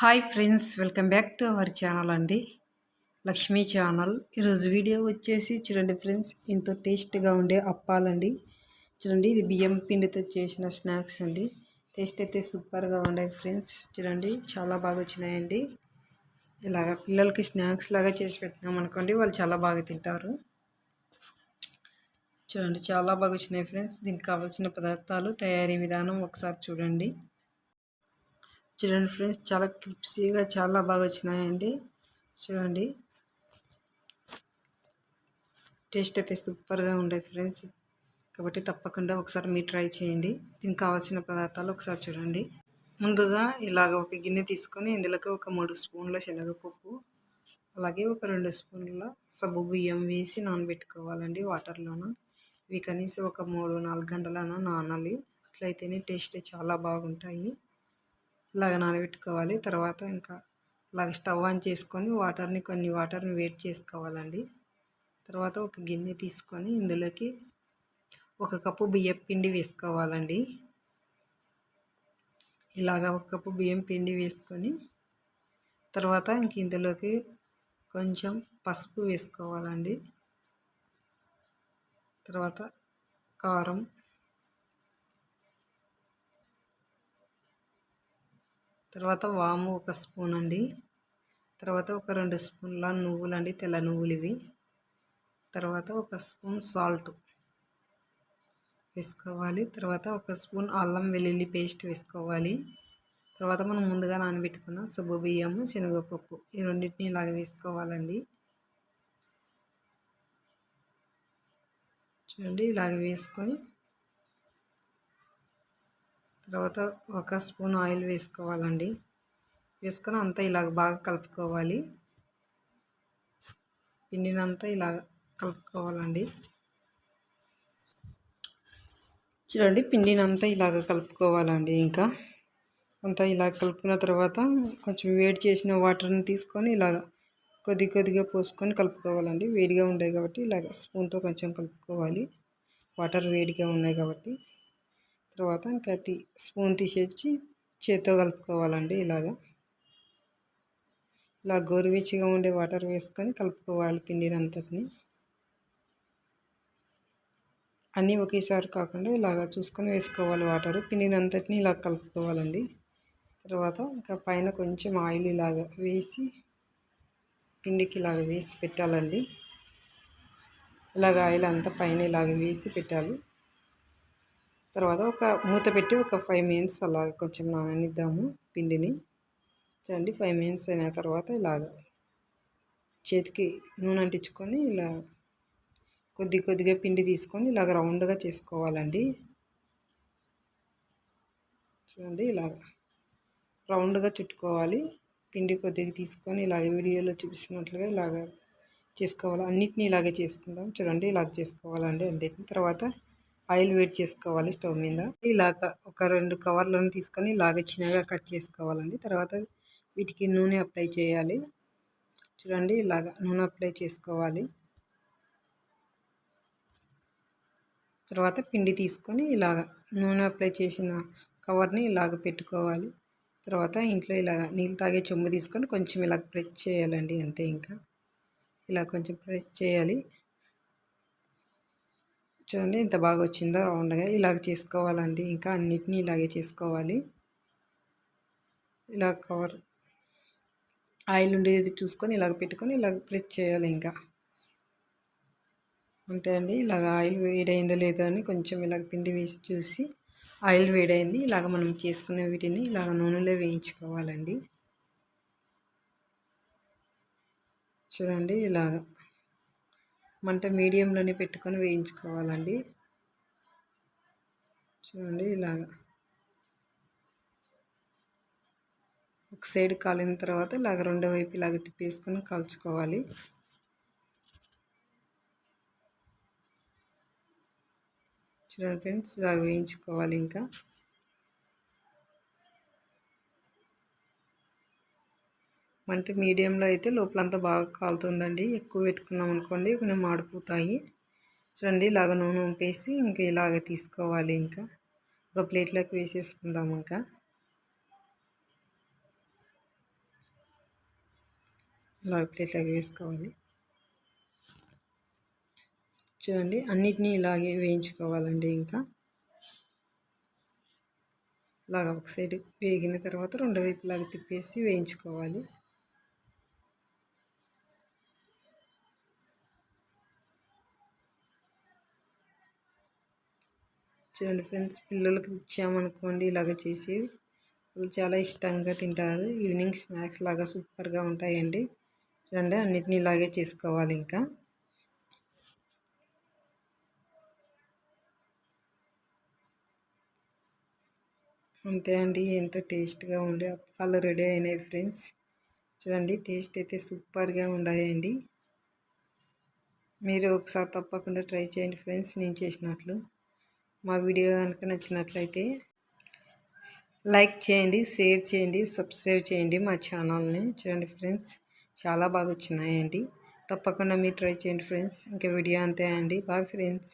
Hi friends welcome back to our channel అండి. Lakshmi channel. ఈరోజు video వచ్చేసి చూడండి ఫ్రెండ్స్ ఎంతో టేస్ట్గా ఉండే అప్పాలండి. చూడండి ఇది బియ్యం పిండితో చేసిన స్నాక్స్ అండి. టేస్ట్ అయితే సూపర్గా ఉన్నాయి ఫ్రెండ్స్. చూడండి చాలా బాగా వచ్చినాయండి. ఇలాగ పిల్లలకి స్నాక్స్ లాగా చేసి పెట్టినాం అనుకోండి వాళ్ళు చాలా బాగా తింటారు. చూడండి చాలా బాగా వచ్చినాయి ఫ్రెండ్స్. దీనికి కావాల్సిన పదార్థాలు తయారీ విధానం ఒకసారి చూడండి. చూడండి ఫ్రెండ్స్ చాలా క్రిప్సీగా చాలా బాగా వచ్చినాయండి. చూడండి. టేస్ట్ అయితే సూపర్గా ఉండే ఫ్రెండ్స్. కాబట్టి తప్పకుండా ఒకసారి మీరు ట్రై చేయండి. దీనికి కావాల్సిన పదార్థాలు ఒకసారి చూడండి. ముందుగా ఇలాగ ఒక గిన్నె తీసుకొని ఇందులోకి ఒక మూడు స్పూన్ల శనగపప్పు అలాగే ఒక రెండు స్పూన్ల సబ్బు బియ్యం వేసి నానబెట్టుకోవాలండి వాటర్లోన. ఇవి కనీసం ఒక మూడు నాలుగు గంటలన నానాలి. అట్లయితేనే టేస్ట్ చాలా బాగుంటాయి. ఇలాగ నానబెట్టుకోవాలి. తర్వాత ఇంకా ఇలాగ స్టవ్ ఆన్ చేసుకొని వాటర్ని కొన్ని వాటర్ని వేడి చేసుకోవాలండి. తర్వాత ఒక గిన్నె తీసుకొని ఇందులోకి ఒక కప్పు బియ్యం పిండి వేసుకోవాలండి. ఇలాగ ఒక కప్పు బియ్యం పిండి వేసుకొని తర్వాత ఇంక ఇందులోకి కొంచెం పసుపు వేసుకోవాలండి. తర్వాత కారం తర్వాత వాము ఒక స్పూన్ అండి. తర్వాత ఒక రెండు స్పూన్ల నువ్వులు అండి తెల్ల నువ్వులు ఇవి తర్వాత ఒక స్పూన్ సాల్ట్ వేసుకోవాలి. తర్వాత ఒక స్పూన్ అల్లం వెల్లుల్లి పేస్ట్ వేసుకోవాలి. తర్వాత మనం ముందుగా నానబెట్టుకున్న సబ్బు బియ్యము శనగపప్పు ఈ రెండింటిని ఇలాగ వేసుకోవాలండి. చూడండి ఇలాగ వేసుకొని తర్వాత ఒక స్పూన్ ఆయిల్ వేసుకోవాలండి. వేసుకొని అంతా ఇలాగ బాగా కలుపుకోవాలి. పిండినంతా ఇలా కలుపుకోవాలండి. చూడండి పిండినంతా ఇలాగ కలుపుకోవాలండి ఇంకా. అంతా ఇలా కలుపుకున్న తర్వాత కొంచెం వేడి చేసిన వాటర్ని తీసుకొని ఇలాగ కొద్ది కొద్దిగా పోసుకొని కలుపుకోవాలండి. వేడిగా ఉన్నాయి కాబట్టి ఇలాగ స్పూన్తో కొంచెం కలుపుకోవాలి. వాటర్ వేడిగా ఉన్నాయి కాబట్టి. తర్వాత ఇంకా స్పూన్ తీసేసి చేత్తో కలుపుకోవాలండి ఇలాగా. ఇలా గోరువెచ్చగా ఉండే వాటర్ వేసుకొని కలుపుకోవాలి పిండినంతటిని. అన్నీ ఒకేసారి కాకుండా ఇలాగా చూసుకొని వేసుకోవాలి వాటర్. పిండినంతటిని ఇలా కలుపుకోవాలండి. తర్వాత ఇంకా పైన కొంచెం ఆయిల్ ఇలాగ వేసి పిండికి ఇలాగ వేసి పెట్టాలండి. ఇలాగ ఆయిల్ అంతా పైన ఇలాగ వేసి పెట్టాలి. తర్వాత ఒక మూత పెట్టి ఒక ఫైవ్ మినిట్స్ అలా కొంచెం నాననిద్దాము పిండిని. చూడండి ఫైవ్ మినిట్స్ అయిన తర్వాత ఇలాగ చేతికి నూనె అంటించుకొని ఇలా కొద్ది కొద్దిగా పిండి తీసుకొని ఇలాగ రౌండ్గా చేసుకోవాలండి. చూడండి ఇలాగ రౌండ్గా చుట్టుకోవాలి. పిండి కొద్దిగా తీసుకొని ఇలాగ వీడియోలో చూపిస్తున్నట్లుగా ఇలాగ చేసుకోవాలి అన్నిటినీ ఇలాగే చేసుకుందాం. చూడండి ఇలాగ చేసుకోవాలండి అన్నిటిని. తర్వాత ఆయిల్ వేడి చేసుకోవాలి స్టవ్ మీద. ఇలాగ ఒక రెండు కవర్లను తీసుకొని ఇలాగ చిన్నగా కట్ చేసుకోవాలండి. తర్వాత వీటికి నూనె అప్లై చేయాలి. చూడండి ఇలాగ నూనె అప్లై చేసుకోవాలి. తర్వాత పిండి తీసుకొని ఇలాగ నూనె అప్లై చేసిన కవర్ని ఇలాగ పెట్టుకోవాలి. తర్వాత ఇంట్లో ఇలాగ నీళ్ళు తాగే చెంబు తీసుకొని కొంచెం ఇలా ప్రెస్ చేయాలండి అంతే ఇంకా. ఇలా కొంచెం ప్రెస్ చేయాలి. చూడండి ఇంత బాగా వచ్చిందో రౌండ్గా ఇలాగ చేసుకోవాలండి. ఇంకా అన్నిటినీ ఇలాగే చేసుకోవాలి. ఇలా కవర్ ఆయిల్ ఉండేది చూసుకొని ఇలాగ పెట్టుకొని ఇలాగ ప్రెస్ చేయాలి ఇంకా. అంతే అండి. ఇలాగ ఆయిల్ వేడైందో లేదో అని కొంచెం ఇలాగ పిండి వేసి చూసి ఆయిల్ వేడైంది. ఇలాగ మనం చేసుకునే వీటిని ఇలాగ నూనెలో వేయించుకోవాలండి. చూడండి ఇలాగ. మంట మీడియంలోనే పెట్టుకొని వేయించుకోవాలండి. చూడండి ఇలాగ. ఒక సైడ్ కాలిన తర్వాత ఇలాగ రెండో వైపు ఇలాగ తిప్పేసుకొని కాల్చుకోవాలి. చూడండి ఫ్రెండ్స్ ఇలాగ వేయించుకోవాలి ఇంకా. మంట మీడియంలో అయితే లోపలంతా బాగా కాలుతుందండి. ఎక్కువ పెట్టుకున్నాం అనుకోండి కొంచెం మాడిపోతాయి. చూడండి ఇలాగ నూనె ఉంపేసి ఇంకా ఇలాగ తీసుకోవాలి ఇంకా. ఒక ప్లేట్లోకి వేసేసుకుందాం ఇంకా. ఇలాగ ప్లేట్లోకి వేసుకోవాలి. చూడండి అన్నిటినీ ఇలాగే వేయించుకోవాలండి ఇంకా. ఇలాగ ఒక సైడ్ వేగిన తర్వాత రెండు వైపులాగా తిప్పేసి వేయించుకోవాలి. చూడండి ఫ్రెండ్స్ పిల్లలకి ఇచ్చామనుకోండి ఇలాగ చేసి వాళ్ళు చాలా ఇష్టంగా తింటారు. ఈవినింగ్ స్నాక్స్ లాగా సూపర్గా ఉంటాయండి. చూడండి అన్నిటినీ ఇలాగే చేసుకోవాలి ఇంకా. అంతే అండి ఎంతో టేస్ట్గా ఉండే అప్పాలు రెడీ అయినాయి ఫ్రెండ్స్. చూడండి టేస్ట్ అయితే సూపర్గా ఉన్నాయండి మీరు ఒకసారి తప్పకుండా ట్రై చేయండి ఫ్రెండ్స్ నేను చేసినట్లు. మా వీడియో కనుక నచ్చినట్లయితే లైక్ చేయండి షేర్ చేయండి సబ్స్క్రైబ్ చేయండి మా ఛానల్ని. చూడండి ఫ్రెండ్స్ చాలా బాగా వచ్చినాయండి. తప్పకుండా మీరు ట్రై చేయండి ఫ్రెండ్స్. ఇంకా వీడియో అంతే అండి. Bye friends.